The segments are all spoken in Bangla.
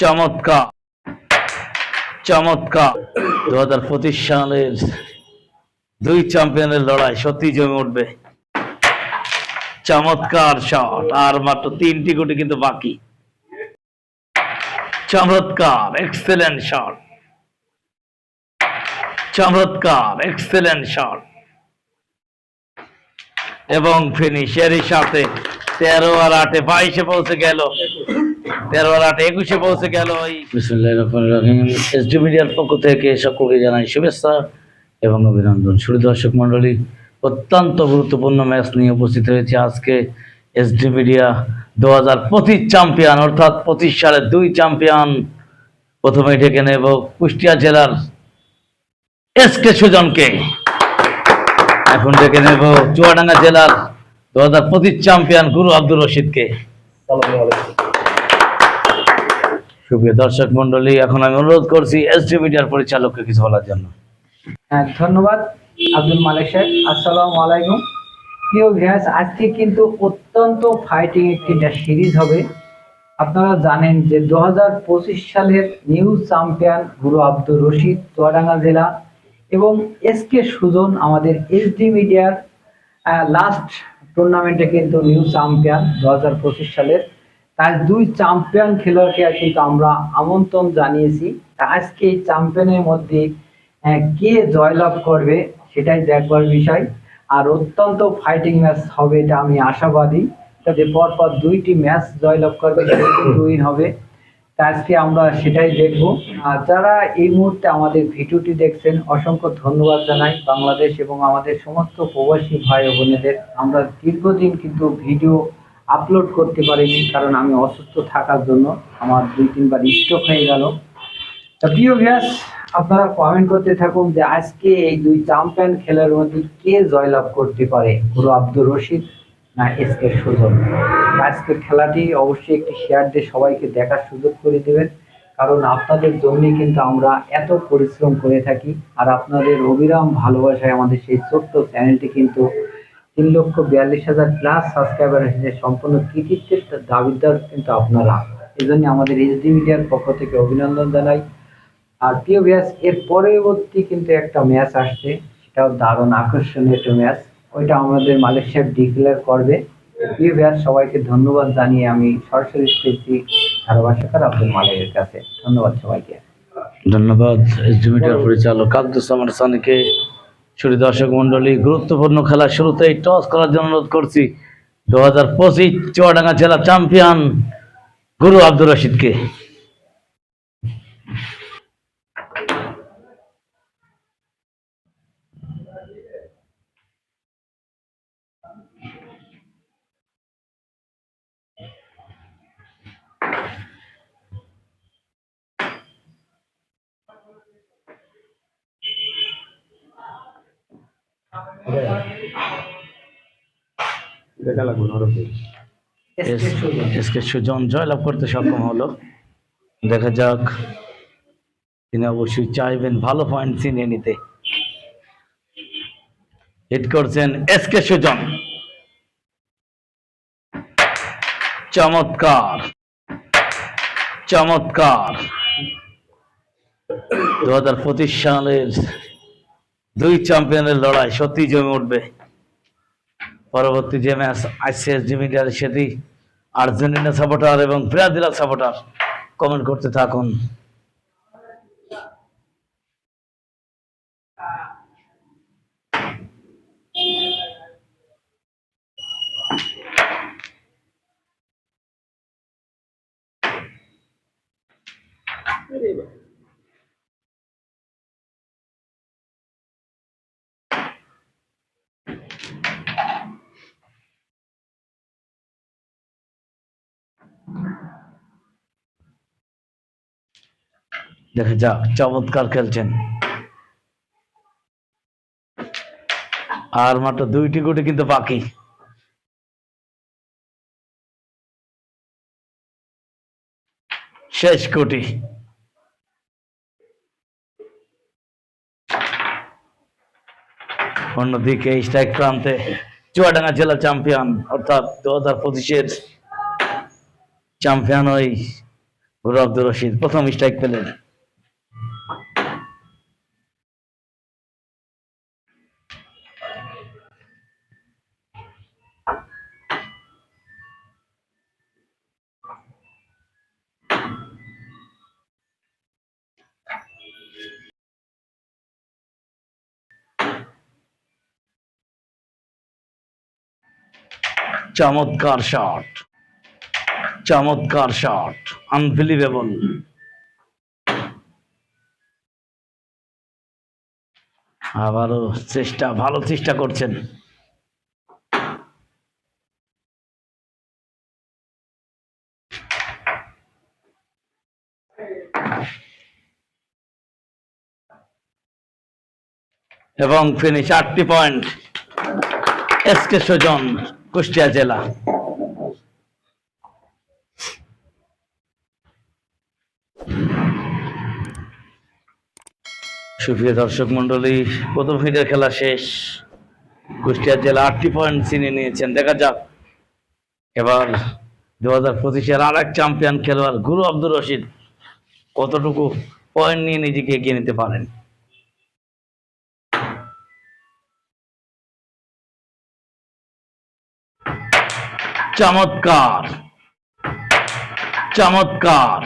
চমৎকার। চমৎকার। দু হাজার পঁচিশ সালের দুই চ্যাম্পিয়নের লড়াই সত্যি জমে উঠবে। চমৎকার শট আর মাত্র তিনটি গুটি কিন্তু বাকি। চমৎকার এক্সেলেন্ট শট চমৎকার এক্সেলেন্ট শট এবং ফিনিশেরই সাথে তেরো আর আটে বাইশে পৌঁছে গেল। তেরো আর আটে একুশে পৌঁছে গেল এই এসডি মিডিয়ার পক্ষ থেকে সকলকে জানাই শুভেচ্ছা এবং অভিনন্দন। শুরু দর্শক মন্ডলী অত্যন্ত গুরুত্বপূর্ণ ম্যাচ নিয়ে উপস্থিত হয়েছে আজকে এসডি মিডিয়া দু হাজার পঁচিশ চ্যাম্পিয়ন অর্থাৎ পঁচিশ সালের দুই চ্যাম্পিয়ন প্রথমে ডেকে নেব কুষ্টিয়া জেলার এস কে সুজনকে। এখন ডেকে নেব চুয়াডাঙ্গা জেলার দু হাজার পঁচিশ চ্যাম্পিয়ন গুরু আব্দুর রশিদকে। সুপ্রিয় দর্শক মন্ডলী এখন আমি অনুরোধ করছি এসডি মিডিয়ার পরিচালককে কিছু বলার জন্য। হ্যাঁ ধন্যবাদ আব্দুল মালিক সাহেব। আসসালামু আলাইকুম। প্রিয় ভিউয়ার্স, আজকে কিন্তু অত্যন্ত ফাইটিং একটি সিরিজ হবে। আপনারা জানেন যে দু হাজার পঁচিশ সালের নিউ চ্যাম্পিয়ন গুরু আব্দুর রশিদ চুয়াডাঙ্গা জেলা এবং এস কে সুজন, আমাদের এসডি মিডিয়ার লাস্ট টুর্নামেন্টে কিন্তু নিউ চ্যাম্পিয়ন দু হাজার পঁচিশ সালের তার দুই চ্যাম্পিয়ন খেলোয়াড়কে কিন্তু আমরা আমন্ত্রণ জানিয়েছি। আজকে এই চ্যাম্পিয়নের মধ্যে কে জয়লাভ করবে সেটাই দেখবার বিষয়। আর অত্যন্ত ফাইটিং ম্যাচ হবে এটা আমি আশাবাদী। যে পরপর দুইটি ম্যাচ জয়লাভ করবে উইন হবে। আজকে আমরা সেটাই দেখব। আর যারা এই মুহূর্তে আমাদের ভিডিওটি দেখছেন, অসংখ্য ধন্যবাদ জানাই। বাংলাদেশ এবং আমাদের সমস্ত প্রবাসী ভাই বোনেদের, আমরা দীর্ঘদিন কিন্তু ভিডিও আপলোড করতে পারিনি, কারণ আমি অসুস্থ থাকার জন্য আমার দুই তিনবার স্টক হয়ে গেল। প্রিয় ভিউয়ার্স আপনারা কমেন্ট করতে থাকুন যে আজকে এই দুই চ্যাম্পিয়ন খেলার মধ্যে কে জয়লাভ করতে পারে, গুরু আব্দুর রশিদ না এস কে সুজন? আজকের খেলাটি অবশ্যই একটি শেয়ার দিয়ে সবাইকে দেখার সুযোগ করে দেবেন, কারণ আপনাদের জন্যই কিন্তু আমরা এত পরিশ্রম করে থাকি, আর আপনাদের অবিরাম ভালোবাসায় আমাদের সেই ছোট্ট চ্যানেলটি কিন্তু তিন লক্ষ বিয়াল্লিশ হাজার প্লাস সাবস্ক্রাইবার এসেছে। সম্পূর্ণ কৃতিত্বের দাবিদার কিন্তু আপনারা। এই জন্য আমাদের এইচডি মিডিয়ার পক্ষ থেকে অভিনন্দন জানাই। আর প্রিয় ব্যাস এর পরবর্তী কিন্তু একটা ম্যাচ আসছে। সেটাও দারুণ আকর্ষণীয় একটা ম্যাচ ওইটা আমাদের সাহেব ডিক্লেয়ার করবে। প্রিয় ব্যাস সবাইকে ধন্যবাদ জানিয়ে আমি সরাসরি এসেছি ধারাভাষ্যকার আব্দুল মালিকের কাছে। ধন্যবাদ সবাইকে। ধন্যবাদ এসডি মিডিয়ার পরিচালক আব্দুল সামার সানিকে। শুরু দর্শক মন্ডলী গুরুত্বপূর্ণ খেলা শুরুতেই টস করার জন্য অনুরোধ করছি। দু হাজার পঁচিশ চুয়াডাঙ্গা জেলা চ্যাম্পিয়ন গুরু আব্দুর রশিদকে। কে সুজন। জয়লাভ করতে সক্ষম হলো। দেখা যাক। তিনি অবশ্যই চাইবেন ভালো পয়েন্ট নিতে। হিট করছেন সুজন চমৎকার। চমৎকার। দু হাজার পঁচিশ সালের দুই চ্যাম্পিয়নের লড়াই, সত্যি জমে উঠবে। পরবর্তী যে ম্যাচ আইসিএস মিডিয়ার সেটি আর্জেন্টিনা সাপোর্টার এবং ব্রাজিলের সাপোর্টার। কমেন্ট করতে থাকুন। দেখা যাক চমৎকার খেলছেন। আর মাত্র দুইটি গুটি কিন্তু বাকি। শেষ কোটি অন্যদিকে স্ট্রাইক প্রান্তে চুয়াডাঙ্গা জেলা চ্যাম্পিয়ন, অর্থাৎ দু হাজার পঁচিশের চ্যাম্পিয়ন ওই আব্দুর রশিদ প্রথম স্ট্রাইক পেলেন। চমৎকার শট চমৎকার শট আনবিলিভেবল আবারও চেষ্টা, ভালো চেষ্টা করছেন। এবং ফিনিশ আটটি point S K Sujan Kushtia জেলা। সুপ্রিয় দর্শক মন্ডলী প্রথম ফিটের খেলা শেষ। কুষ্টিয়া জেলা আটটি পয়েন্ট চিনে নিয়েছেন। দেখা যাক। এবার দু হাজার পঁচিশের আর এক চ্যাম্পিয়ন খেলোয়াড় গুরু আব্দুর রশিদ কতটুকু পয়েন্ট নিয়ে নিজেকে এগিয়ে নিতে পারেন? চমৎকার। চমৎকার।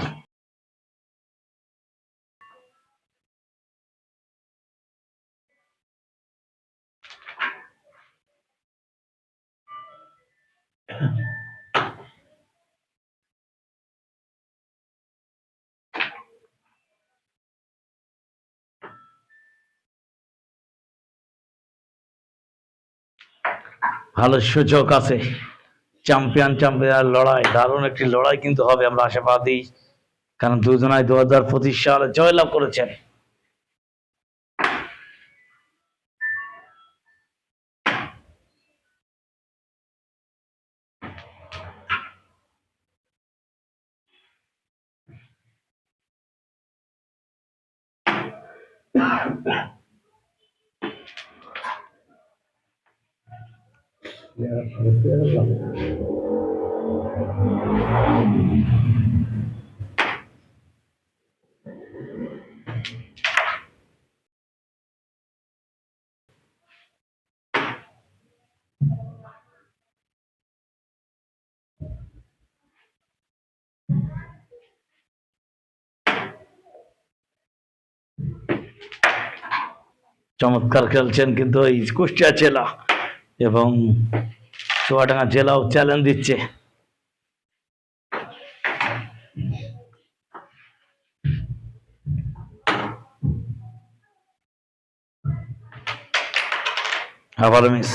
ভালো সুযোগ আছে। চ্যাম্পিয়ন চ্যাম্পিয়ন লড়াই দারুণ একটি লড়াই কিন্তু হবে আমরা আশাবাদী কারণ দুজনাই দু হাজার পঁচিশ সালে জয়লাভ করেছেন চমৎকার খেলছেন কিন্তু এই কুষ্টিয়া জেলা এবং চুয়াডাঙ্গা জেলাও চ্যালেঞ্জ দিচ্ছে। আবার মিস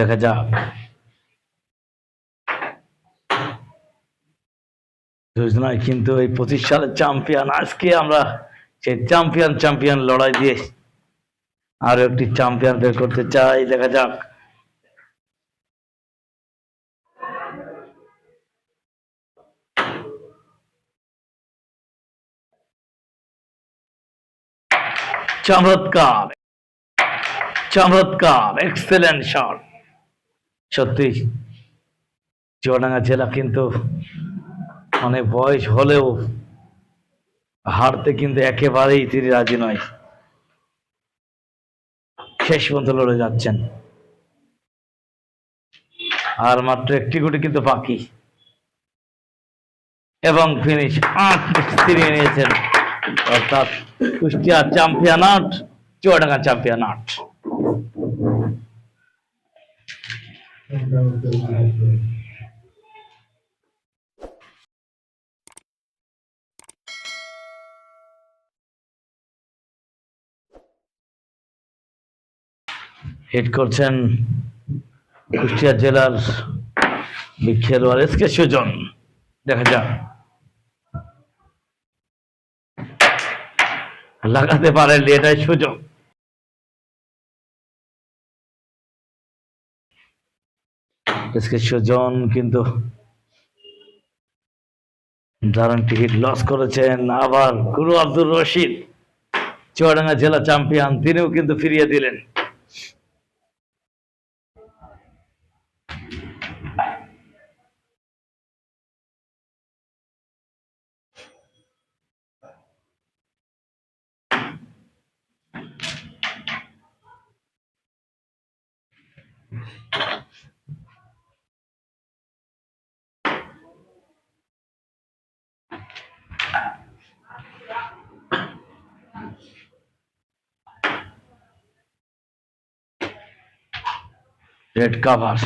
দেখা যাক। দুজনাই কিন্তু এই পঁচিশ সালের চ্যাম্পিয়ন আজকে আমরা সেই চ্যাম্পিয়ন চ্যাম্পিয়ন লড়াই দিয়ে আরও একটি চ্যাম্পিয়ন বের করতে চাই। দেখা যাক। চমৎকার চমৎকার এক্সেলেন্ট শট সত্যি, চুয়াডাঙ্গা জেলা কিন্তু অনেক বয়স হলেও হারতে কিন্তু একেবারেই তিনি রাজি নয়। শেষ পর্যন্ত লড়ে যাচ্ছেন। আর মাত্র একটি গুটি কিন্তু বাকি। এবং ফিনিশ আট নিয়েছেন অর্থাৎ কুষ্টিয়া চ্যাম্পিয়ন আট, চুয়াডাঙ্গা চ্যাম্পিয়ন আট। হিট করছেন কুষ্টিয়া জেলার খেলোয়াড় এস কে সুজন। দেখা যাক। লাগাতে পারেননি এটাই সুযোগ এসকে সুজন কিন্তু দারুণ টিকিট লস করেছেন। আবার গুরু আব্দুর রশিদ, চুয়াডাঙ্গা জেলা চ্যাম্পিয়ন, তিনিও কিন্তু ফিরিয়ে দিলেন। রেড কাভার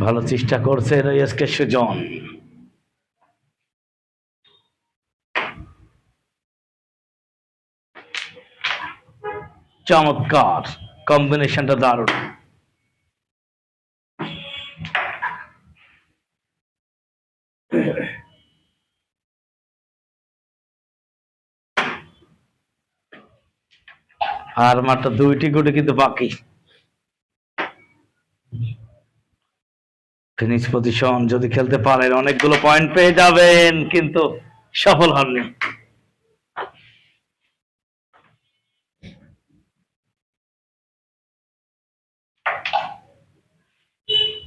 ভালো চেষ্টা করছে এসকে সুজন। চমৎকার। কম্বিনেশনটা দারুণ। আর মাত্র দুইটি গুটি কিন্তু বাকি। ফিনিশ পজিশন যদি খেলতে পারেন, অনেকগুলো পয়েন্ট পেয়ে যাবেন, কিন্তু সফল হননি।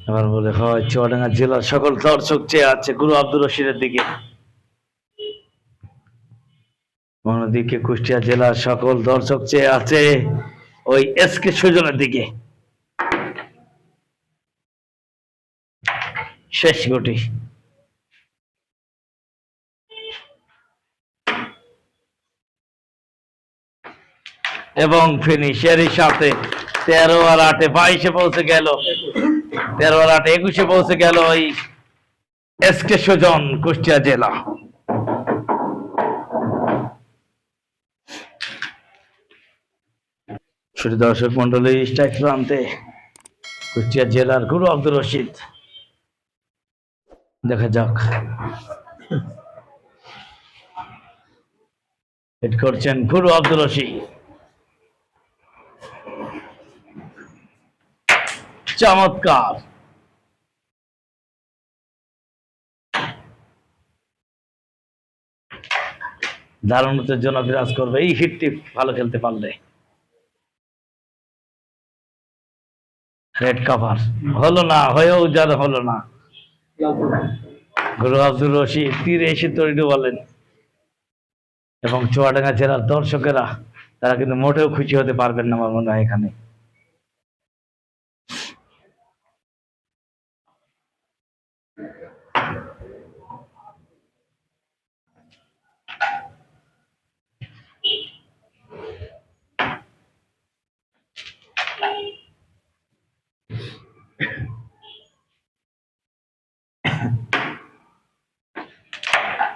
এবার বলে হয় চুয়াডাঙ্গা জেলার সকল দর্শক চেয়ে আছে গুরু আব্দুর রশিদের দিকে। অন্যদিকে কুষ্টিয়া জেলার সকল দর্শক চেয়ে আছে ওই এস কে সুজনের দিকে। শেষ গুটি এবং ফিনিশেরই সাথে তেরো আর আটে বাইশে পৌঁছে গেল। তেরো আর আটে একুশে পৌঁছে গেল ওই এস কে সুজন কুষ্টিয়া জেলা। শুধু দর্শক মন্ডলী স্ট্রাইক প্রান্তে কুষ্টিয়া জেলার গুরু আব্দুর রশিদ। দেখা যাক। হিট করছেন গুরু আব্দুর রশিদ। চমৎকার। দারুণতের জন্য বিরাজ করবে এই হিটটি ভালো খেলতে পারলে। রেড কাভার হলো না, হয়েও যার হলো না। গুরু আব্দুর রশিদ, তীরে এসে তৈরি বলেন, এবং চুয়াডাঙ্গা জেলার দর্শকেরা, তারা কিন্তু মোটেও খুশি হতে পারবেন না আমার মনে হয় এখানে।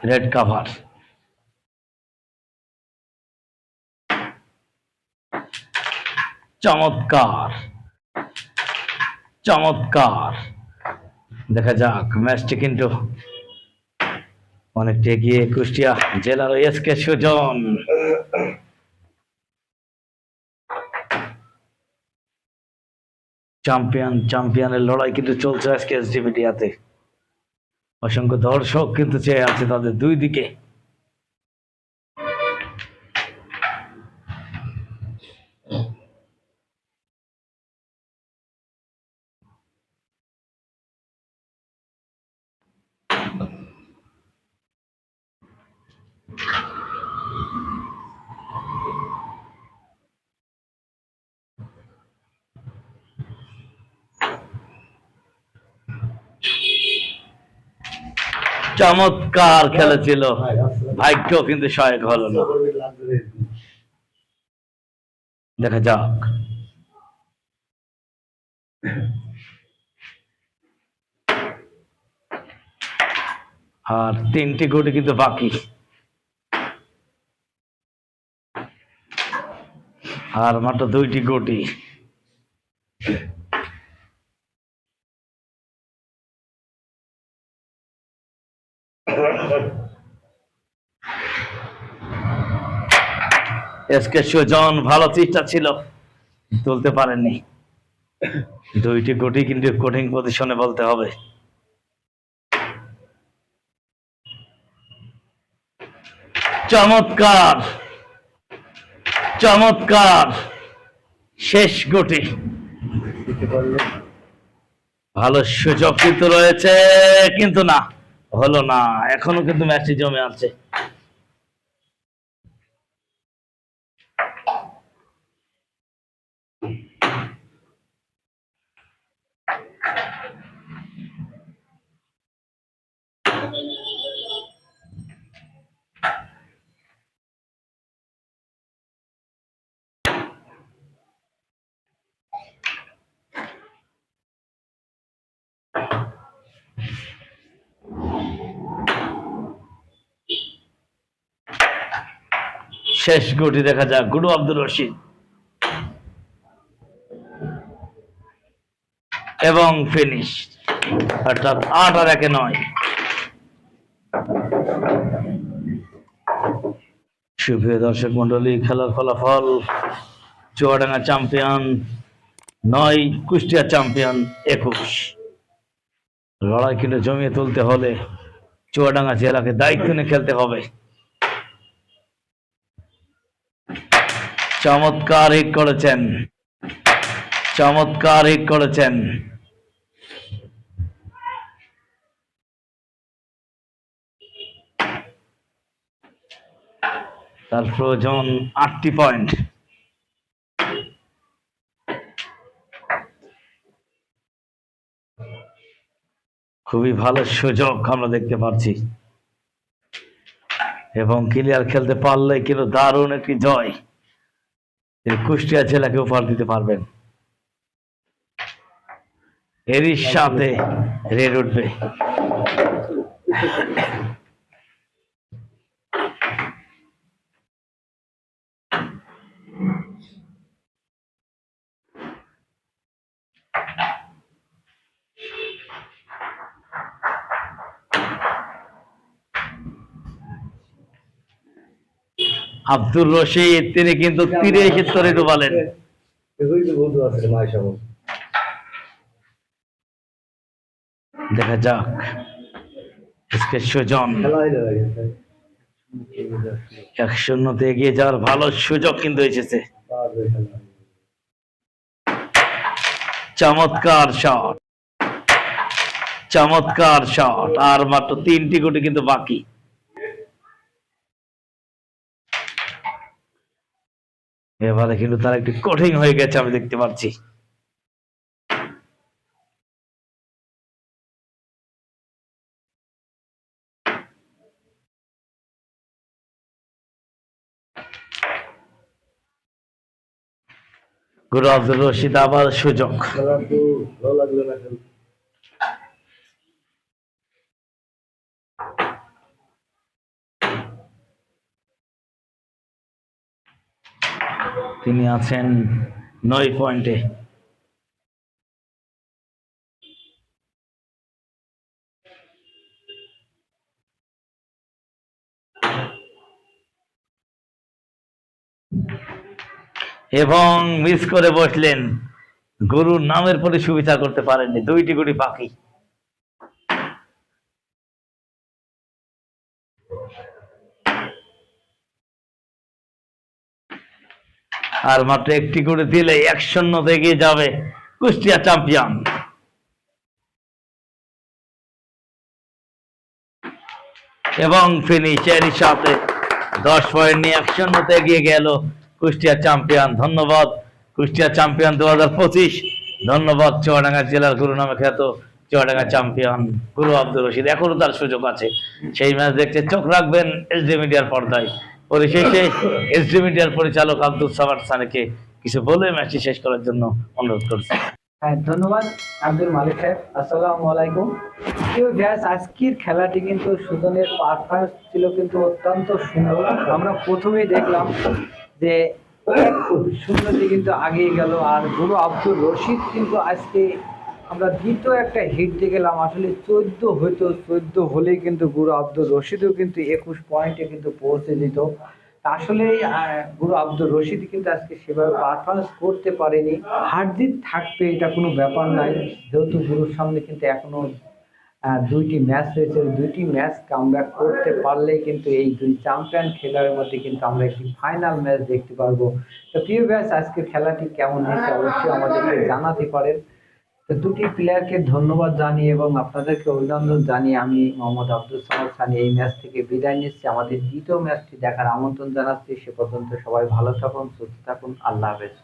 Red cover. চমৎকার। চমৎকার। দেখা যাক, ম্যাচটি কিন্তু অনেকটা এগিয়ে কুষ্টিয়া জেলার এস কে সুজন। চ্যাম্পিয়ন, চ্যাম্পিয়নের লড়াই কিন্তু চলছে আজকে এসডি মিডিয়াতে। অসংখ্য দর্শক কিন্তু চেয়ে আছে তাদের দুই দিকে। চমৎকার খেলা ছিল ভাগ্য কিন্তু সহায়ক হলো না। দেখা যাক। আর তিনটি গুটি কিন্তু বাকি। আর মাত্র দুইটি গুটি এসকে সুজন ভালো চেষ্টা ছিল। তুলতে পারেননি। দুইটি কোটি কিন্তু কঠিন পজিশনে বলতে হবে। চমৎকার! চমৎকার! শেষ গুটি ভালো সুযোগ কিন্তু রয়েছে, কিন্তু না, হলো না। এখনও কিন্তু ম্যাচটি জমে আছে। শেষ গুটি দেখা যাক, গুরু আব্দুর রশিদ। এবং ফিনিশ অর্থাৎ আট আর একে নয়। সুপ্রিয় দর্শক মন্ডলী খেলার ফলাফল, চুয়াডাঙ্গা চ্যাম্পিয়ন নয়, কুষ্টিয়া চ্যাম্পিয়ন একুশ। লড়াই কিন্তু জমিয়ে তুলতে হলে চুয়াডাঙ্গা জেলাকে দায়িত্ব নিয়ে খেলতে হবে। চমৎকার হিট করেছেন। চমৎকার হিট করেছেন। তার প্রয়োজন আটটি পয়েন্ট। খুবই ভালো সুযোগ আমরা দেখতে পাচ্ছি। এবং ক্লিয়ার খেলতে পারলে কিন্তু দারুণ একটি জয়। কুষ্টিয়া জেলাকে উপহার দিতে পারবেন। এরই সাথে রেড উঠবে। আব্দুর রশিদ, তিনি কিন্তু তীরে এসে তরে ডুবালেন। দেখা যাক। সুজন এক শূন্যতে এগিয়ে যাওয়ার ভালো সুযোগ কিন্তু এসেছে। চমৎকার শট চমৎকার শট আর মাত্র তিনটি গুটি কিন্তু বাকি। এবারে কিন্তু তার একটি কঠিন হয়ে গেছে, আমি দেখতে পাচ্ছি। গুরু আব্দুল রশিদ, আবার সুযোগ খেলা তো ভালো লাগল না খেলতে তিনি আছেন নয় পয়েন্টে। এবং মিস করে বসলেন। গুরুর নামের পরে সুবিধা করতে পারেননি। দুইটি গুটি বাকি। আর মাত্র একটি করে দিলে এক শূন্য এগিয়ে যাবে কুষ্টিয়া চ্যাম্পিয়ন এবং ফিনিশের সাথে দশ পয়েন্ট নিয়ে এক শূন্যতে এগিয়ে গেল কুষ্টিয়া চ্যাম্পিয়ন ধন্যবাদ কুষ্টিয়া চ্যাম্পিয়ন দু হাজার পঁচিশ। ধন্যবাদ চুয়াডাঙ্গা জেলার গুরু নামে খ্যাত চুয়াডাঙ্গা চ্যাম্পিয়ন গুরু আব্দুল রশিদ। এখনও তার সুযোগ আছে। সেই ম্যাচ দেখতে চোখ রাখবেন এসডি মিডিয়ার পর্দায়। পরিশেষে এসডি মিডিয়ার পরিচালক আব্দুল সামার সানেকে কিছু বলে ম্যাচটি শেষ করার জন্য অনুরোধ করছি। হ্যাঁ ধন্যবাদ আব্দুল মালিক সাহেব। আসসালামু আলাইকুম। কেউ ব্যাস আজকের খেলাটি কিন্তু সুজনের পারফরমেন্স ছিল কিন্তু অত্যন্ত সুন্দর। আমরা প্রথমেই দেখলাম যে শূন্যতে কিন্তু আগিয়ে গেল আর গুরু আব্দুল রশিদ কিন্তু আজকে আমরা দ্বিতীয় একটা হিট দিয়ে গেলাম আসলে চোদ্দ হইতো চোদ্দ হলেই কিন্তু গুরু আব্দুল রশিদও কিন্তু একুশ পয়েন্টে কিন্তু পৌঁছে দিত। আসলে গুরু আব্দুল রশিদ কিন্তু আজকে সেভাবে পারফরমেন্স করতে পারেনি। হারজিত থাকবে এটা কোনো ব্যাপার নাই যেহেতু গুরুর সামনে কিন্তু এখনও আহ, দুইটি ম্যাচ রয়েছে। দুইটি ম্যাচ কামব্যাক করতে পারলেই কিন্তু এই দুই চ্যাম্পিয়ন খেলার মধ্যে কিন্তু আমরা একটি ফাইনাল ম্যাচ দেখতে পারব। তো প্রিয় ব্যাচ আজকের খেলাটি কেমন হয়েছে অবশ্যই আমাদেরকে জানাতে পারেন। দুটি প্লেয়ারকে ধন্যবাদ জানিয়ে এবং আপনাদেরকে অভিনন্দন জানিয়ে আমি মোহাম্মদ আব্দুল সামাদ সানি এই ম্যাচ থেকে বিদায় নিচ্ছি। আমাদের দ্বিতীয় ম্যাচটি দেখার আমন্ত্রণ জানাচ্ছি। সে পর্যন্ত সবাই ভালো থাকুন, সুস্থ থাকুন। আল্লাহ হাফেজ।